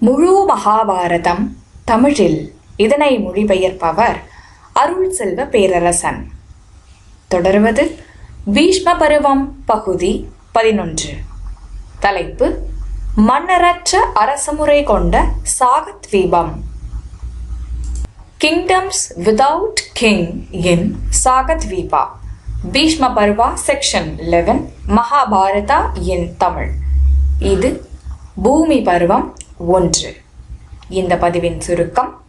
முழு மகாபாரதம் தமிழில் இதனை மொழிபெயர்ப்பவர் அருள் செல்வ பேரரசன். தொடர்வது பீஷ்ம பருவம் பகுதி பதினொன்று. தலைப்பு மன்னரற்ற அரசமுறை கொண்ட சாகத்வீபம். Kingdoms without king in Shakadvipa. Bhishma Parva section eleven Mahabharata in Tamil. இது பூமி பருவம் ஒன்று. இந்த பதிவின் சுருக்கம்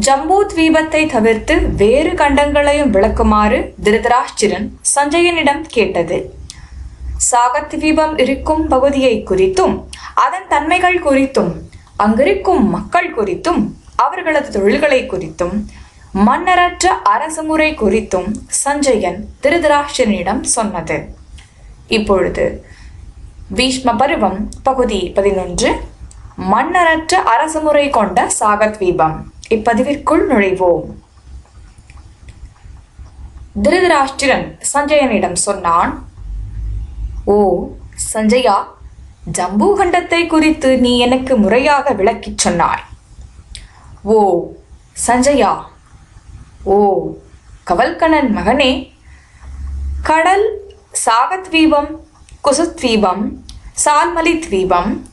ஜம்பூ தீபத்தை தவிர்த்து வேறு கண்டங்களையும் விளக்குமாறு திருதராஷ்டிரன் சஞ்சயனிடம் கேட்டது. சாகத்வீபம் இருக்கும் பகுதியை குறித்தும் அதன் தன்மைகள் குறித்தும் அங்கிருக்கும் மக்கள் குறித்தும் அவர்களது தொழில்களை குறித்தும் மன்னரற்ற அரசு முறை குறித்தும் சஞ்சயன் திருதராஷ்டிரனிடம் சொன்னது. இப்பொழுது பீஷ்ம பருவம் பகுதி பதினொன்று. மன்னரற்ற அரசுமுறை கொண்ட சாகத்வீபம் இப்பதிவிற்குள் நுழைவோம். திருதராஷ்டிரன் சஞ்சயனிடம் சொன்னான் ஓ சஞ்சயா ஜம்பு கண்டத்தை குறித்து நீ எனக்கு முறையாக விளக்கிச் சொன்னாய். ஓ சஞ்சயா ஓ கவல்கணன் மகனே கடல் சாகத்வீபம் குசுத்வீபம் சால்மலி தீபம்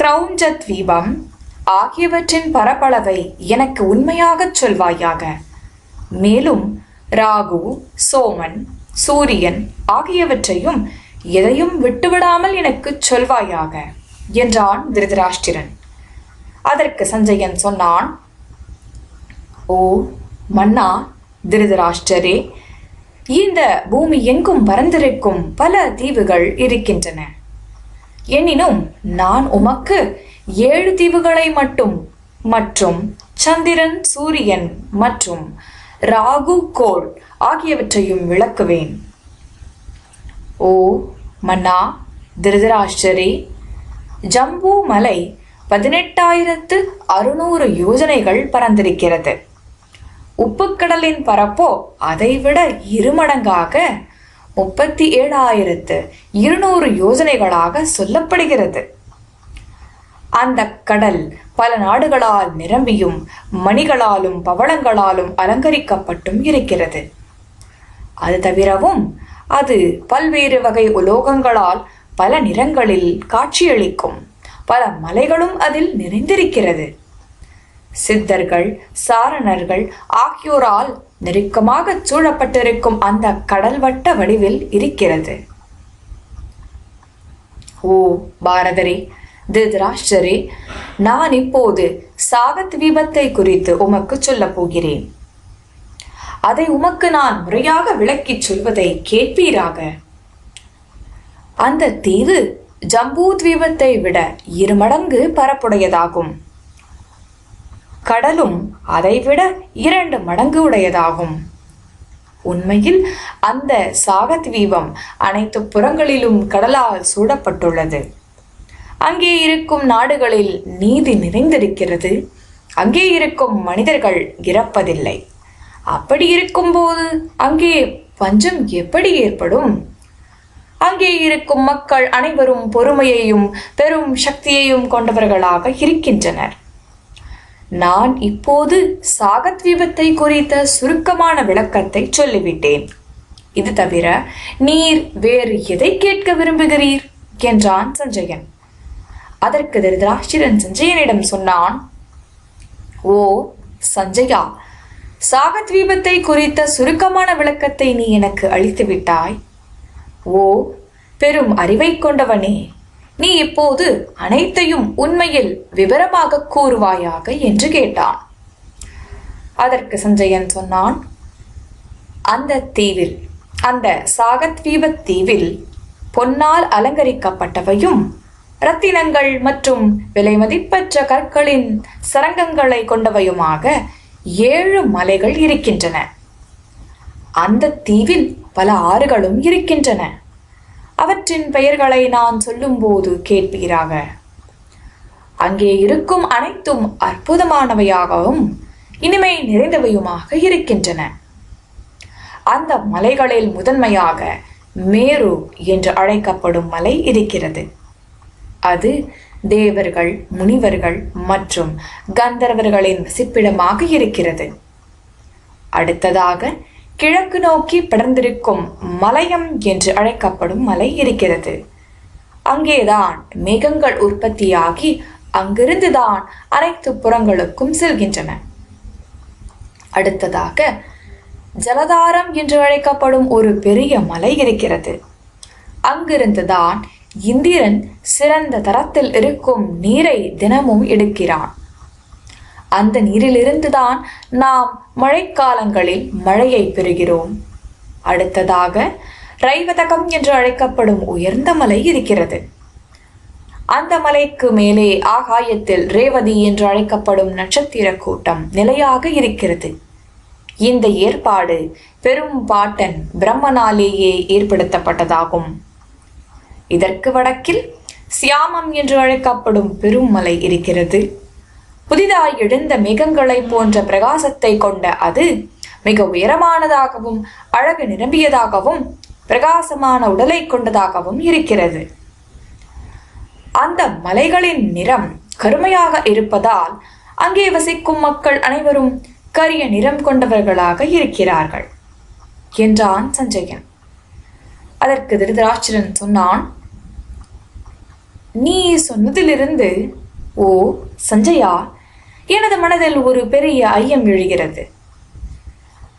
கிரௌஞ்ச தீபம் ஆகியவற்றின் பரப்பளவை எனக்கு உண்மையாகச் சொல்வாயாக. மேலும் ராகு சோமன் சூரியன் ஆகியவற்றையும் எதையும் விட்டுவிடாமல் எனக்குச் சொல்வாயாக என்றான் திருதராஷ்டிரன். அதற்கு சஞ்சயன் சொன்னான் ஓ மன்னா திருதராஷ்டரே இந்த பூமி எங்கும் பறந்திருக்கும் பல தீவுகள் இருக்கின்றன. எனினும் நான் உமக்கு ஏழு தீவுகளை மட்டும் மற்றும் சந்திரன் சூரியன் மற்றும் ராகு கோள் ஆகியவற்றையும் விளக்குவேன். ஓ மன்னா திருதராஷ்டரே ஜம்பு மலை பதினெட்டாயிரத்து அறுநூறு யோஜனைகள் பறந்திருக்கிறது உப்புக்கடலின் பரப்போ அதைவிட இருமடங்காக முப்பத்தி ஏழாயிரத்து இருநூறு யோஜனைகளாக சொல்லப்படுகிறது. அந்த கடல் பல நாடுகளால் நிரம்பியும் மணிகளாலும் பவளங்களாலும் அலங்கரிக்கப்பட்டும் இருக்கிறது. அது தவிரவும் அது பல்வேறு வகை உலோகங்களால் பல நிறங்களில் காட்சியளிக்கும் பல மலைகளும் அதில் நிறைந்திருக்கிறது. சித்தர்கள் சாரணர்கள் ஆகியோரால் நெருக்கமாக சூழப்பட்டிருக்கும் அந்த கடல் வட்ட வடிவில் இருக்கிறது. ஓ பாரதரே திருதராஷ்டரே நான் இப்போது சாகத் தீபத்தை குறித்து உமக்கு சொல்லப் போகிறேன். அதை உமக்கு நான் முறையாக விளக்கிச் சொல்வதை கேட்பீராக? அந்த தீவு ஜம்பூ தீபத்தை விட இருமடங்கு பரப்புடையதாகும். கடலும் அதைவிட இரண்டு மடங்கு உடையதாகும். உண்மையில் அந்த சாகத்வீபம் அனைத்து புறங்களிலும் கடலால் சூடப்பட்டுள்ளது. அங்கே இருக்கும் நாடுகளில் நீதி நிறைந்திருக்கிறது. அங்கே இருக்கும் மனிதர்கள் இறப்பதில்லை. அப்படி இருக்கும்போது அங்கே பஞ்சம் எப்படி ஏற்படும்? அங்கே இருக்கும் மக்கள் அனைவரும் பொறுமையையும் பெரும் சக்தியையும் கொண்டவர்களாக இருக்கின்றனர். நான் இப்போது சாகத் விபத்தை குறித்த சுருக்கமான விளக்கத்தை சொல்லிவிட்டேன். இது தவிர நீர் வேறு எதை கேட்க விரும்புகிறீர்? என்றான் சஞ்சயன். அதற்கு திருதராஷ்டிரன் சஞ்சயனிடம் சொன்னான் ஓ சஞ்சயா சாகத் விபத்தை குறித்த சுருக்கமான விளக்கத்தை நீ எனக்கு அளித்து விட்டாய் ஓ பெரும் அறிவை கொண்டவனே நீ இப்போது அனைத்தையும் உண்மையில் விவரமாக கூறுவாயாக என்று கேட்டான். அதற்கு சஞ்சயன் சொன்னான் அந்த தீவில் அந்த சாகத்வீப தீவில் பொன்னால் அலங்கரிக்கப்பட்டவையும் ரத்தினங்கள் மற்றும் விலைமதிப்பற்ற கற்களின் சரங்கங்களை கொண்டவையுமாக ஏழு மலைகள் இருக்கின்றன. அந்த தீவில் பல ஆறுகளும் இருக்கின்றன. அவற்றின் பெயர்களை நான் சொல்லும்போது கேட்பீராக. அங்கே இருக்கும் அனைத்தும் அற்புதமானவையாகவும் இனிமை நிறைந்தவையுமாக இருக்கின்றன. அந்த மலைகளில் முதன்மையாக மேரு என்று அழைக்கப்படும் மலை இருக்கிறது. அது தேவர்கள் முனிவர்கள் மற்றும் கந்தர்வர்களின் வசிப்பிடமாக இருக்கிறது. அடுத்ததாக கிழக்கு நோக்கி படர்ந்திருக்கும் மலையம் என்று அழைக்கப்படும் மலை இருக்கிறது. அங்கேதான் மேகங்கள் உற்பத்தியாகி அங்கிருந்துதான் அனைத்து புறங்களுக்கும் செல்கின்றன. அடுத்ததாக ஜலதாரம் என்று அழைக்கப்படும் ஒரு பெரிய மலை இருக்கிறது. அங்கிருந்துதான் இந்திரன் சிறந்த தரத்தில் இருக்கும் நீரை தினமும் எடுக்கிறான். அந்த நீரிலிருந்துதான் நாம் மழைக்காலங்களில் மழையை பெறுகிறோம். அடுத்ததாக ரைவதகம் என்று அழைக்கப்படும் உயர்ந்த மலை இருக்கிறது. அந்த மலைக்கு மேலே ஆகாயத்தில் ரேவதி என்று அழைக்கப்படும் நட்சத்திர கூட்டம் நிலையாக இருக்கிறது. இந்த ஏற்பாடு பெரும் பாட்டன் பிரம்மனாலேயே ஏற்படுத்தப்பட்டதாகும். இதற்கு வடக்கில் சியாமம் என்று அழைக்கப்படும் பெரும் மலை இருக்கிறது. புதிதாய் எழுந்த மேகங்களை போன்ற பிரகாசத்தை கொண்ட அது மிக உயரமானதாகவும் அழகு நிரம்பியதாகவும் பிரகாசமான உடலை கொண்டதாகவும் இருக்கிறது. அந்த மலைகளின் நிறம் கருமையாக இருப்பதால் அங்கே வசிக்கும் மக்கள் அனைவரும் கரிய நிறம் கொண்டவர்களாக இருக்கிறார்கள் என்றான் சஞ்சயன். அதற்கு திருதராஷ்டிரன் சொன்னான் நீ சொன்னதிலிருந்து ஓ சஞ்சயா எனது மனதில் ஒரு பெரிய ஐயம் எழுகிறது.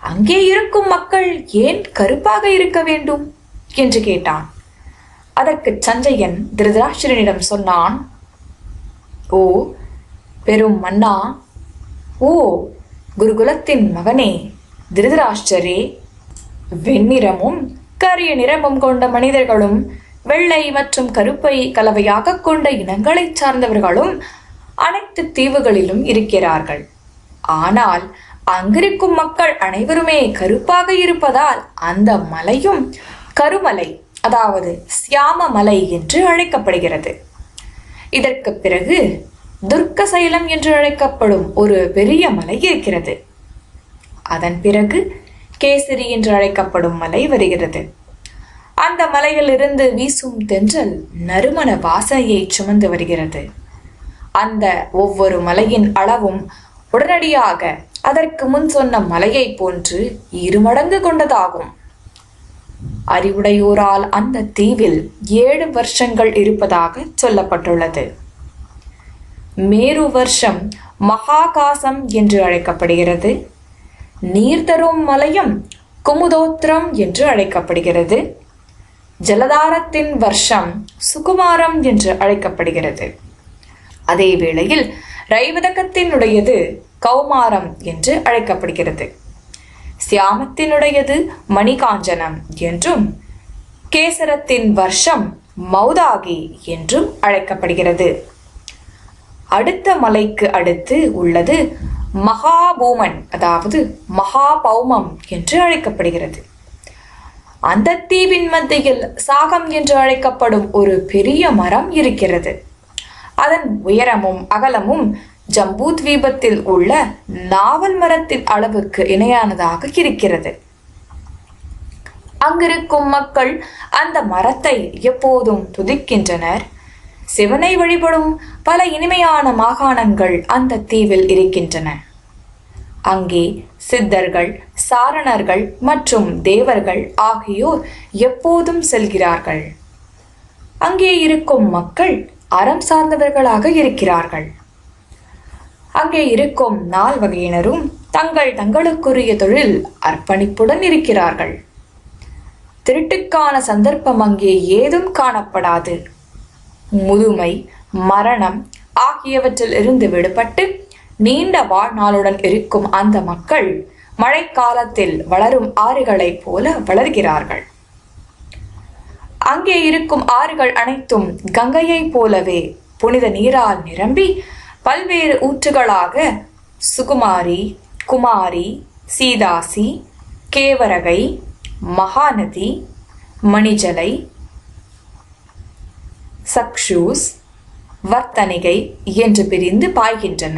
அங்கே இருக்கும் மக்கள் ஏன் கருப்பாக இருக்க வேண்டும்? என்று கேட்டான். அதற்கு சஞ்சயன் திருதராஷ்டிரனிடம் சொன்னான் ஓ பெரும் மன்னா ஓ குருகுலத்தின் மகனே! திருதராஷ்டரே! வெண்ணிறமும் கரிய நிறமும் கொண்ட மனிதர்களும் வெள்ளை மற்றும் கருப்பை கலவையாக கொண்ட இனங்களைச் சார்ந்தவர்களும் அனைத்து தீவுகளிலும் இருக்கிறார்கள். ஆனால் அங்கிருக்கும் மக்கள் அனைவருமே கருப்பாக இருப்பதால் அந்த மலையும் கருமலை அதாவது சியாம மலை என்று அழைக்கப்படுகிறது. இதற்கு பிறகு துர்க்க சைலம் என்று அழைக்கப்படும் ஒரு பெரிய மலை இருக்கிறது. அதன் பிறகு கேசரி என்று அழைக்கப்படும் மலை வருகிறது. அந்த மலையிலிருந்து வீசும் தென்றல் நறுமண வாசனையை சுமந்து வருகிறது. அந்த ஒவ்வொரு மலையின் அளவும் உடனடியாக அதற்கு முன் சொன்ன மலையைப் போன்று இருமடங்கு கொண்டதாகும். அறிவுடையோரால் அந்த தீவில் ஏழு வருஷங்கள் இருப்பதாக சொல்லப்பட்டுள்ளது. மேரு வருஷம் மகாகாசம் என்று அழைக்கப்படுகிறது. நீர் தரும் மலையும் குமுதோத்திரம் என்று அழைக்கப்படுகிறது. ஜலதாரத்தின் வருஷம் சுகுமாரம் என்று அழைக்கப்படுகிறது. அதே வேளையில் ரைவதகத்தினுடையது கௌமாரம் என்று அழைக்கப்படுகிறது. சியாமத்தினுடையது மணிகாஞ்சனம் என்றும் கேசரத்தின் வருஷம் மௌதாகி என்றும் அழைக்கப்படுகிறது. அடுத்த மலைக்கு அடுத்து உள்ளது மகாபூமன் அதாவது மகாபௌமம் என்று அழைக்கப்படுகிறது. அந்த தீவின் மத்தியில் சாகம் என்று அழைக்கப்படும் ஒரு பெரிய மரம் இருக்கிறது. அதன் உயரமும் அகலமும் ஜம்பூத்வீபத்தில் உள்ள நாவல் மரத்தின் அளவுக்கு இணையானதாக இருக்கிறது. அங்கிருக்கும் மக்கள் அந்த மரத்தை எப்போதும் துதிக்கின்றனர். சிவனை வழிபடும் பல இனிமையான மாகாணங்கள் அந்த தீவில் இருக்கின்றன. அங்கே சித்தர்கள் சாரணர்கள் மற்றும் தேவர்கள் ஆகியோர் எப்போதும் செல்கிறார்கள். அங்கே இருக்கும் மக்கள் அறம் சார்ந்தவர்களாக இருக்கிறார்கள். அங்கே இருக்கும் நால் வகையினரும் தங்கள் தங்களுக்குரிய தொழில் அர்ப்பணிப்புடன் இருக்கிறார்கள். திருட்டுக்கான சந்தர்ப்பம் அங்கே ஏதும் காணப்படாது. முதுமை மரணம் ஆகியவற்றில் இருந்து விடுபட்டு நீண்ட வாழ்நாளுடன் இருக்கும் அந்த மக்கள் மழைக்காலத்தில் வளரும் ஆறுகளைப் போல வளர்கிறார்கள். அங்கே இருக்கும் ஆறுகள் அனைத்தும் கங்கையைப் போலவே புனித நீரால் நிரம்பி பல்வேறு ஊற்றுகளாக சுகுமாரி குமாரி சீதாசி கேவரகை மகாநதி மணிஜலை சக்ஷூஸ் வர்த்தனிகை என்று பிரிந்து பாய்கின்றன.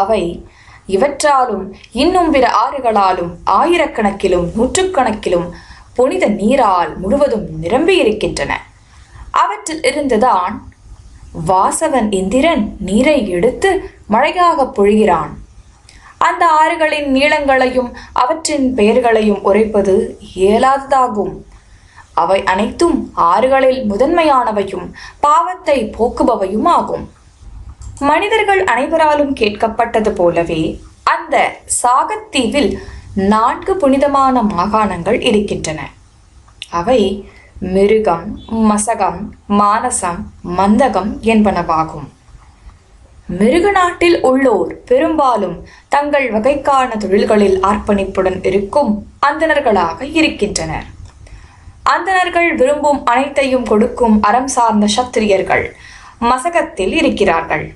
அவை இவற்றாலும் இன்னும் பிற ஆறுகளாலும் ஆயிரக்கணக்கிலும் நூற்றுக்கணக்கிலும் புனித நீரால் முழுவதும் நிரம்பி இருக்கின்றன அவற்றில் இருந்துதான் வாசவன் இந்திரன் நீரை எடுத்து மழையாக பொழிகிறான். அந்த ஆறுகளின் நீளங்களையும் அவற்றின் பெயர்களையும் உரைப்பது இயலாததாகும். அவை அனைத்தும் ஆறுகளில் முதன்மையானவையும் பாவத்தை போக்குபவையும் ஆகும் மனிதர்கள் அனைவராலும் கேட்கப்பட்டது போலவே அந்த சாகத்தீவில் நான்கு புனிதமான மாகாணங்கள் இருக்கின்றன. அவை மிருகம் மசகம் மானசம் மந்தகம் என்பனவாகும். மிருக நாட்டில் உள்ளோர் பெரும்பாலும் தங்கள் வகைக்கான தொழில்களில் அர்ப்பணிப்புடன் இருக்கும் அந்தணர்களாக இருக்கின்றனர். அந்தணர்கள் விரும்பும் அனைத்தையும் கொடுக்கும் அறம் சார்ந்த சத்திரியர்கள் மசகத்தில் இருக்கிறார்கள்.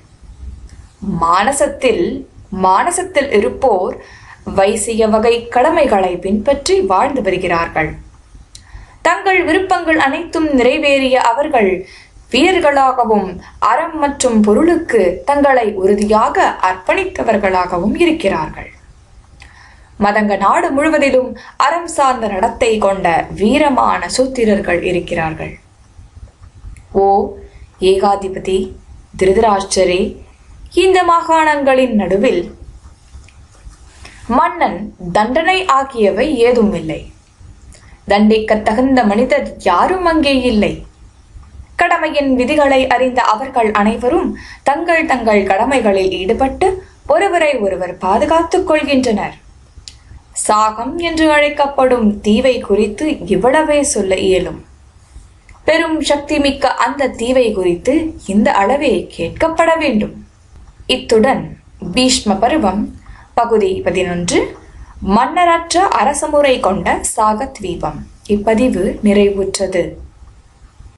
மானசத்தில் மானசத்தில் இருப்போர் வைசிய வகை கடமைகளை பின்பற்றி வாழ்ந்து வருகிறார்கள். தங்கள் விருப்பங்கள் அனைத்தும் நிறைவேறிய அவர்கள் வீரர்களாகவும் அறம் மற்றும் பொருளுக்கு தங்களை உறுதியாக அர்ப்பணித்தவர்களாகவும் இருக்கிறார்கள். மதங்க நாடு முழுவதிலும் அறம் சார்ந்த நடத்தை கொண்ட வீரமான சூத்திரர்கள் இருக்கிறார்கள். ஓ ஏகாதிபதி திருதராஷ்டரே இந்த மாகாணங்களின் நடுவில் மன்னன் தண்டனை ஆகியவை ஏதும் இல்லை தண்டிக்க தகுந்த மனிதர் யாரும் அங்கே இல்லை. கடமையின் விதிகளை அறிந்த அவர்கள் அனைவரும் தங்கள் தங்கள் கடமைகளில் ஈடுபட்டு ஒருவரை ஒருவர் பாதுகாத்துக் கொள்கின்றனர். சாகம் என்று அழைக்கப்படும் தீவை குறித்து இவ்வளவே சொல்ல இயலும். பெரும் சக்தி மிக்க அந்த தீவை குறித்து இந்த அளவே கேட்கப்பட வேண்டும். இத்துடன் பீஷ்ம பருவம் பகுதி பதினொன்று மன்னரற்ற அரசமுறை கொண்ட சாகத்வீபம். இப்பதிவு நிறைவுற்றது.